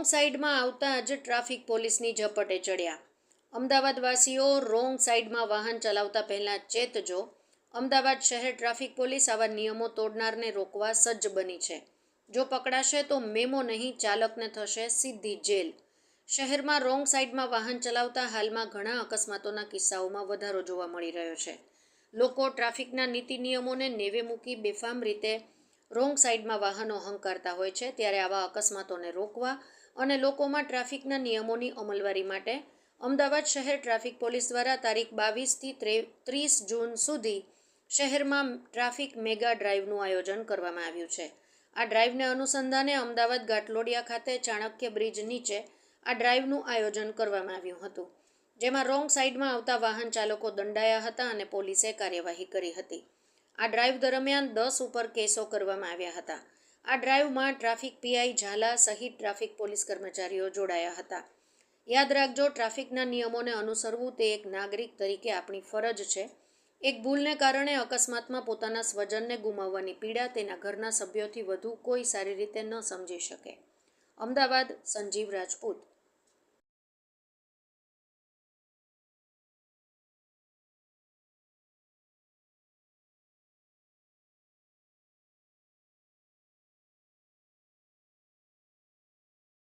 Wrong સાઈડમાં આવતા જ ટ્રાફિક પોલીસની ઝપટે ચડ્યા. અમદાવાદવાસીઓ રોંગ સાઈડમાં વાહન ચલાવતા પહેલાં ચેતજો અમદાવાદ શહેર ટ્રાફિક પોલીસ આવા નિયમો તોડનારને રોકવા સજ્જ બની છે. જો પકડાશે તો મેમો નહીં, ચાલકને થશે સીધી જેલ. શહેરમાં રોંગ સાઈડમાં વાહન ચલાવતા હાલમાં ઘણા અકસ્માતોના કિસ્સાઓમાં વધારો જોવા મળી રહ્યો છે. લોકો ટ્રાફિકના નીતિ નિયમોને નેવે મૂકી બેફામ રીતે રોંગ સાઈડમાં વાહનો હંકારતા હોય છે, ત્યારે આવા અકસ્માતોને રોકવા અને લોકોમાં ટ્રાફિકના નિયમોની અમલવારી માટે અમદાવાદ શહેર ટ્રાફિક પોલીસ દ્વારા તારીખ બાવીસથી ત્રીસ જૂન સુધી શહેરમાં ટ્રાફિક મેગા ડ્રાઈવનું આયોજન કરવામાં આવ્યું છે. આ ડ્રાઈવને અનુસંધાને અમદાવાદ ઘાટલોડિયા ખાતે ચાણક્ય બ્રિજ નીચે આ ડ્રાઈવનું આયોજન કરવામાં આવ્યું હતું, જેમાં રોંગ સાઈડમાં આવતા વાહન ચાલકો દંડાયા હતા અને પોલીસે કાર્યવાહી કરી હતી. આ ડ્રાઈવ દરમિયાન દસ ઉપર કેસો કરવામાં આવ્યા હતા. આ ડ્રાઈવમાં ટ્રાફિક પીઆઈ ઝાલા સહિત ટ્રાફિક પોલીસ કર્મચારીઓ જોડાયા હતા. યાદ રાખજો, ટ્રાફિકના નિયમોને અનુસરવું તે એક નાગરિક તરીકે આપણી ફરજ છે. એક ભૂલને કારણે અકસ્માતમાં પોતાના સ્વજનને ગુમાવવાની પીડા તેના ઘરના સભ્યોથી વધુ કોઈ સારી રીતે ન સમજી શકે. અમદાવાદ, સંજીવ રાજપૂત.